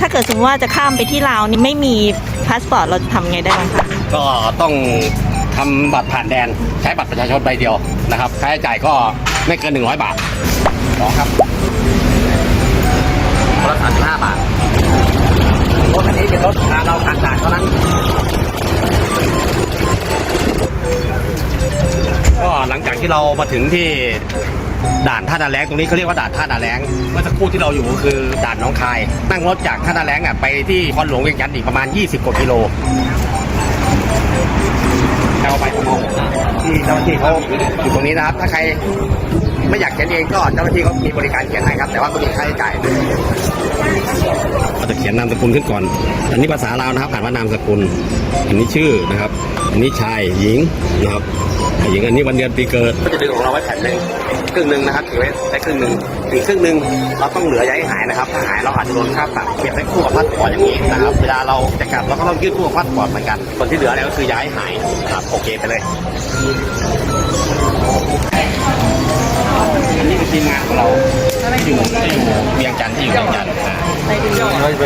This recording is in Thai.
ถ้าเกิดสมมติว่าจะข้ามไปที่ลาวนี่ไม่มีพาสปอร์ตเราจะทำไงได้บ้างคะก็ต้องทำบัตรผ่านแดนใช้บัตรประชาชนใบเดียวนะครับค่าใช้จ่ายก็ไม่เกิน 100 บาทสองครับคนละสามสิบห้าบาทรถคันนี้เป็นรถพาเราผ่านด่านเท่านั้นก็หลังจากที่เรามาถึงที่ ด่านท่านาแรงตรงนี้เขาเรียกว่าด่านท่านาแรงเมื่อสักครู่ที่เราอยู่ก็คือด่านน้องคาย นั่งรถจากท่านาแรงอะไปที่คอนหลวงเวียงจันทร์อีกประมาณ 20 กว่ากิโลเราไปประมงที่เจ้าหน้าที่เขาอยู่ตรงนี้นะครับ ถ้าใครไม่อยากเขียนเองก็เจ้าหน้าที่เขามีบริการเขียนให้ครับ แต่ว่าก็มีค่าใช้จ่ายเราจะเขียนนามสกุลขึ้นก่อน อันนี้ภาษาลาวนะครับอ่านว่านามสกุล อันนี้ชื่อนะครับ อันนี้ชายหญิงนะครับ หญิงอันนี้วันเดือนปีเกิดก็จะดึงของเราไว้แผ่นหนึ่งครึ่งหนึ่งนะครับถือไว้แต่ครึ่งหนึ่งอีกครึ่งหนึ่งเราต้องเหลืออย่าให้หายนะครับถ้าหายเราอาจจะโดนค่าปรับเก็บไว้คู่กับพาสปอร์ตอย่างนี้นะครับเวลาเราจะกลับเราก็ต้องยื่นคู่กับพาสปอร์ตเหมือนกันส่วนที่เหลือเนี่ยก็คืออย่าให้หายนะครับโอเคไปเลยอันนี้คือทีมงานของเราที่อยู่ที่อยู่เวียงจันทร์ที่อยู่เวียงจันทร์อ่าไปดูเราจะไป